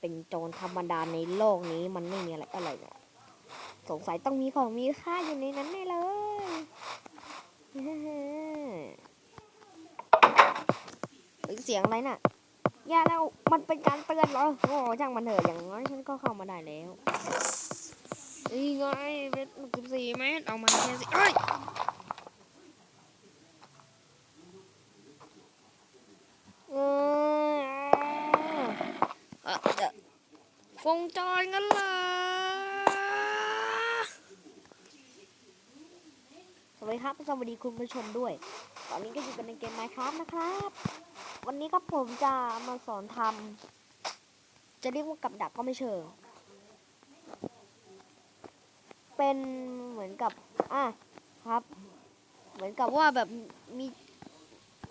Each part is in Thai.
เป็นโจรธรรมดาในโลกนี้มันไม่มีอะไรอะไรเนี่ยสงสัยต้องมีของมีค่าอยู่ในนั้นแน่เลยเสียงอะไรน่ะอย่าแล้วมันเป็นการเตือนเหรอโอ้ช่างมันเถอะอย่างน้อยฉันก็เข้ามาได้แล้วนี่ไงเป็นสิบสี่เมตรเอามาแค่สิเอ้ยเออเอ่อเดี๋ยว วงจรกันเหรอสวัสดีครับสวัสดีคุณผู้ชมด้วย ตอนนี้ก็อยู่กันในเกม Minecraft นะครับ วันนี้ครับผมจะมาสอนทำจะเรียกว่ากับดักก็ไม่เชิง เป็นเหมือนกับอะครับ เหมือนกับว่าแบบมี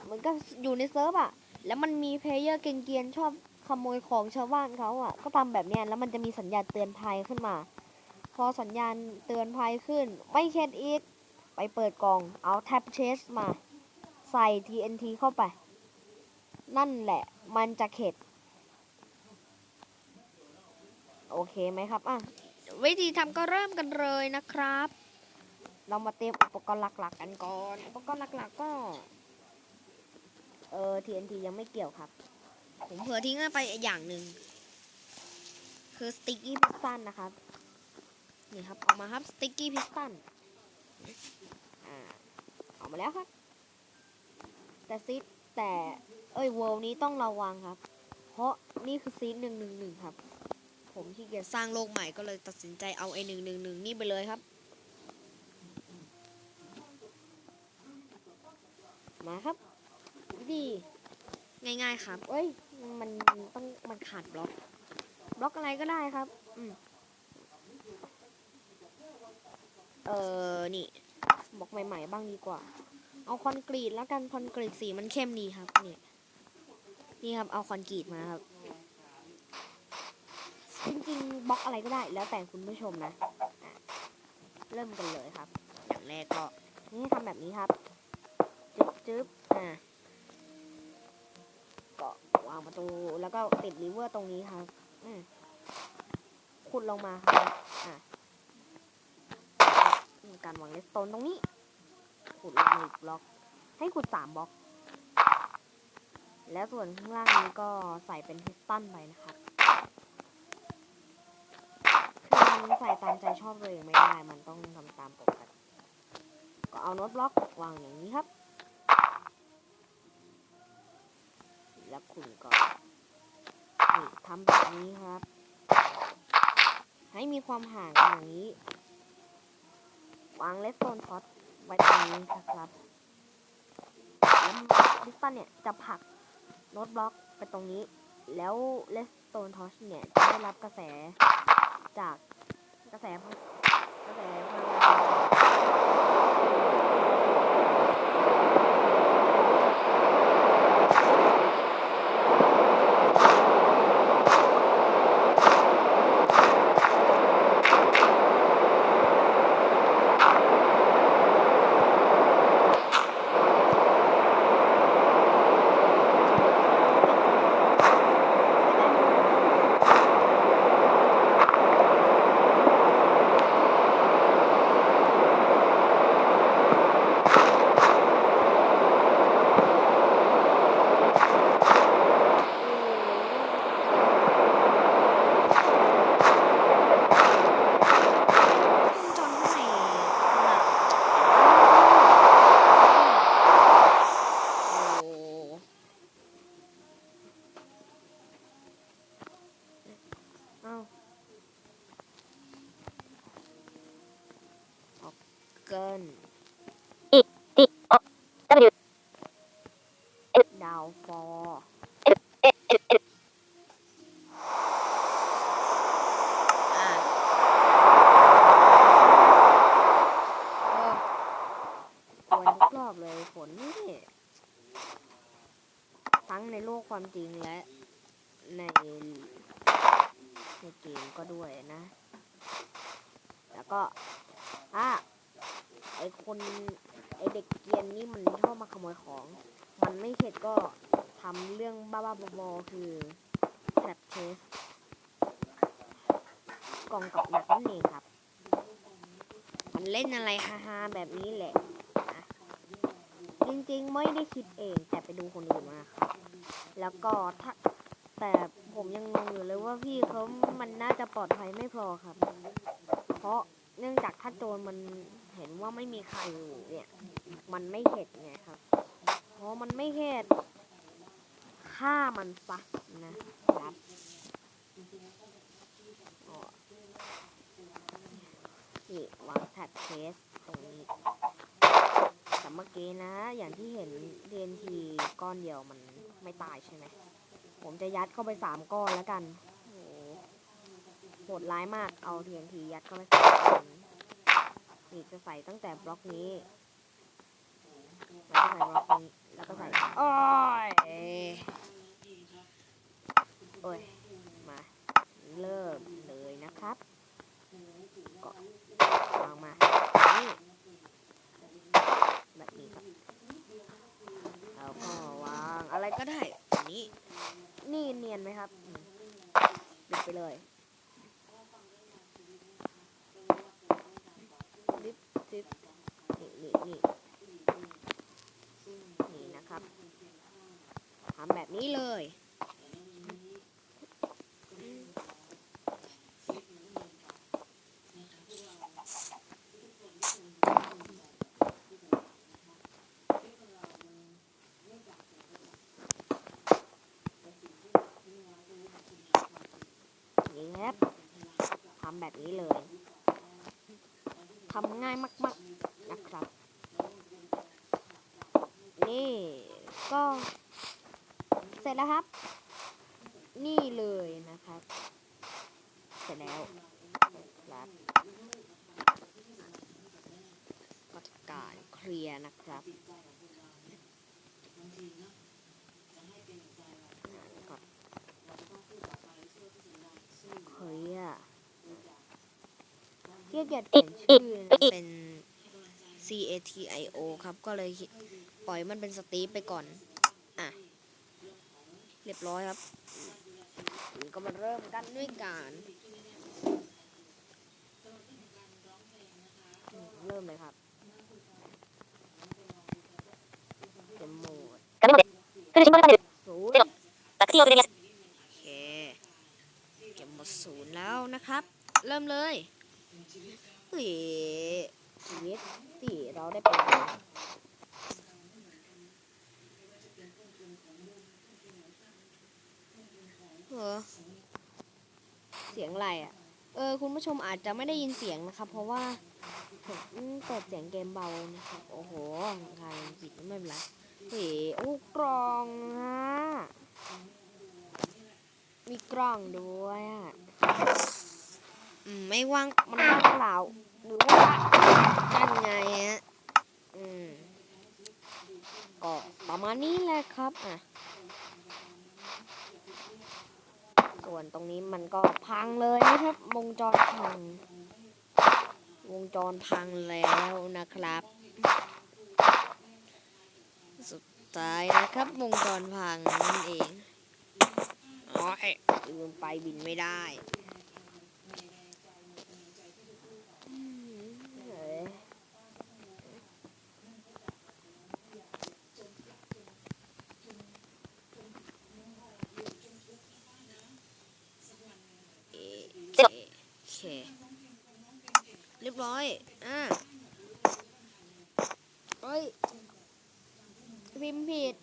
เหมือนกับอยู่ในเซิร์ฟอะแล้วมันมีเพลเยอร์เกียนๆชอบ ขโมยของชาวบ้านเขาอะก็ทำแบบเนี้ยแล้วมันจะมีสัญญาณเตือนภัยขึ้นมา พอสัญญาณเตือนภัยขึ้น ไม่เข็ดอีก ไปเปิดกล่อง เอาแท็บเชสมา ใส่ TNT เข้าไป นั่นแหละ มันจะเข็ด โอเคไหมครับ อะ วิธีทำก็เริ่มกันเลยนะครับ เรามาเตรียมอุปกรณ์หลัก ๆ กันก่อน อุปกรณ์หลัก ๆ ก็ เออ TNT ยังไม่เกี่ยวครับ ผมเผื่อทิ้งไปอย่างหนึ่งคือ sticky piston นะครับ นี่ครับ ออกมาครับ sticky piston อ่าออกมาแล้วครับ แต่ซิดแต่เอ้ยเวลนี้ต้องระวังครับ เพราะนี่คือซีดหนึ่งหนึ่งหนึ่งครับ ผมที่เกียจสร้างโลกใหม่ก็เลยตัดสินใจเอาไอ้หนึ่งหนึ่งหนึ่งนี่ไปเลยครับ มาครับวิธีง่ายๆครับ เอ้ย มันต้องมันขาดบล็อกบล็อกอะไรก็ได้ครับ อืมเออนี่บล็อกใหม่ ๆ บ้างดีกว่า เอาคอนกรีตแล้วกันคอนกรีตสีมันเข้มดีครับนี่นี่ครับเอาคอนกรีตมาครับจริงๆบล็อกอะไรก็ได้แล้วแต่คุณผู้ชมนะะเริ่มกันเลยครับ อย่างแรกก็นี่ทำแบบนี้ครับ จึ๊บจึ๊บอ่า รูแล้วก็ติดลิเวอร์ตรงนี้ครับอืขุดลงมาครับอะการวางเลสโตนตรงนี้ ขุดลงมาอีกบล็อก ให้ขุดสามบล็อก แล้วส่วนข้างล่างนี้ก็ใส่เป็นพิสตันไปนะครับคือใส่ตามใจชอบเองไม่ได้ มันต้องทำตามปกติก็เอาโน้ตบล็อกวางอย่างนี้ครับ แล้วคุณก็นี่ทำแบบนี้ครับ ให้มีความห่างอย่างนี้ วางเลสโตนท็อตไว้ตรงนี้นะครับแล้วดิสตันเนี่ยจะผลักโน้ตบล็อกไปตรงนี้ แล้วเลสโตนทอชเนี่ยจะได้รับกระแสจากกระแสพลังกระแสพลังงานจนข้างในโอ้เอ้าออกเกิน W ดาวฟอร์อะเออวนทุกรอบเลยฝนนี่ทั้งในโลกความจริงและในในเกมก็ด้วยนะ แล้วก็ อะไอคนไอเด็กเกียนนี่มันชอบมาขโมยของ มันไม่เข็ดก็ทำเรื่องบ้าๆบอๆคือแทบเทสกล่องกับดักนั่นเองครับ มันเล่นอะไรฮาๆแบบนี้แหละนะจริงๆไม่ได้คิดเอง แต่ไปดูคนอื่นมาครับแล้วก็ถ้าแต่ผมยังงงอยู่เลยว่าพี่เขามันน่าจะปลอดภัยไม่พอครับ เพราะ เนื่องจากถ้าโจรมันเห็นว่าไม่มีใครอยู่เนี่ย มันไม่เข็ดไงครับ เพราะมันไม่เข็ดฆ่ามันซะนะครับนี่วางแท็บเทสตรงนี้แต่เมื่อกี้นะ อย่างที่เห็น TNT ก้อนเดียวมันไม่ตายใช่ไหม ผมจะยัดเข้าไปสามก้อนแล้วกัน หโหดร้ายมากเอา TNT ยัดเข้าไปสามก้อนนี่จะใส่ตั้งแต่บล็อกนี้แล้วก็ใส่บล็อกนี้แล้วก็ใส่โอ้ยโอ้ยมาเริ่มเลยนะครับก็วางมานี่แบบนี้ครับแล้วก็วางอะไรก็ได้นี้นี่เนียนไหมครับปิดไปเลยลิป ซิปนี่นี่นี่นี่นะครับทำแบบนี้เลยนี่ครับทำแบบนี้เลยำง่ายมาก ๆนะครับ นี่ก็เสร็จแล้วครับ นี่เลยนะครับ เสร็จแล้วครับก็ทำการเคลียร์นะครับแล้วก็เคลียร์ รียกหยัดผมชื่อเป็น C A T I O ครับ ก็เลยปล่อยมันเป็นสตีฟไปก่อน อะ เรียบร้อยครับ ก็มาเริ่มกันด้วยการเริ่มเลยครับเกมโหมดขึ้นชิ้นบนได้ศูนย์ตักที่โอเคเกมโหมดศูนย์แล้วนะครับ เริ่มเลย เฮ้ยชีวิตที่เราได้เป็นเออเสียงอะไรอะ เออ คุณผู้ชมอาจจะไม่ได้ยินเสียงนะครับ เพราะว่าผมเปิดเสียงเกมเบานะครับ โอ้โหใครผิดไม่เป็นไรเฮ้ยโอ้กล่องฮะมีกล่องด้วยอะ อืมไม่ว่างมันว่างเปล่าหรือว่านั่นไงฮะอืมก็ประมาณนี้แหละครับอะส่วนตรงนี้มันก็พังเลยนะครับ วงจรพัง วงจรพังแล้วนะครับ สุดท้ายนะครับ วงจรพังนั่นเองโอ้ยลืมไปบินไม่ได้อืมเฮ้ยเอ๊ะโอเค เรียบร้อย อ่าเฮ้ย พิมพ์ผิด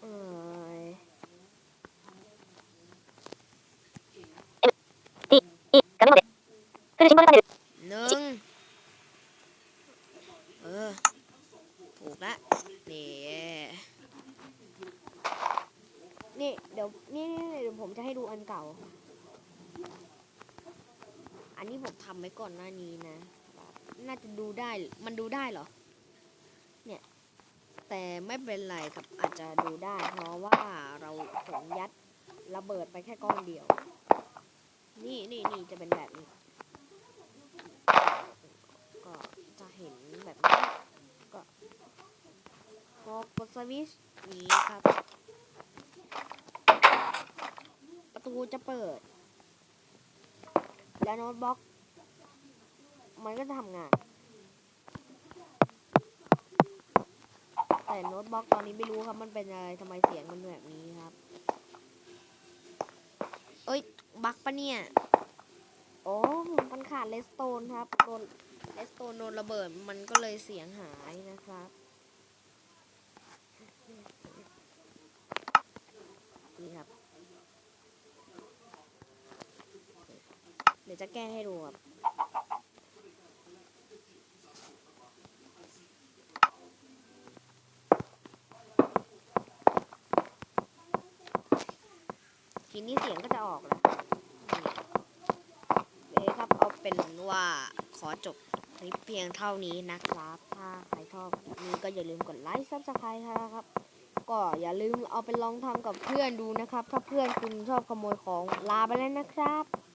เอ้ย いい画面まで ทำไว้ก่อนหน้านี้นะ น่าจะดูได้ มันดูได้เหรอ เนี่ย แต่ไม่เป็นไรครับ อาจจะดูได้ เพราะว่าเราผมยัดระเบิดไปแค่ก้อนเดียว นี่นี่นี่จะเป็นแบบนี้ ก็จะเห็นแบบนี้ ก็พอกดสวิชนี้ครับกูจะเปิด แล้วโน้ตบล็อก มันก็จะทำงาน แต่โน้ตบล็อกตอนนี้ไม่รู้ครับ มันเป็นอะไรทำไมเสียงมันแบบนี้ครับ เอ้ย บักปะเนี่ย โอ้มันขาดเลสโตนครับโดนเลสโตนโดนระเบิด มันก็เลยเสียงหายนะครับ นี่ครับเดี๋ยวจะแก้ให้ดูครับ ทีนี้เสียงก็จะออกแล้วเลยครับเอาเป็นว่าขอจบคลิปเพียงเท่านี้นะครับ ถ้าใครชอบคลิปนี้ก็อย่าลืมกดไลค์ซับสไครต์นะครับ ก็อย่าลืมเอาไปลองทำกับเพื่อนดูนะครับ ถ้าเพื่อนคุณชอบขโมยของลาไปแล้วนะครับ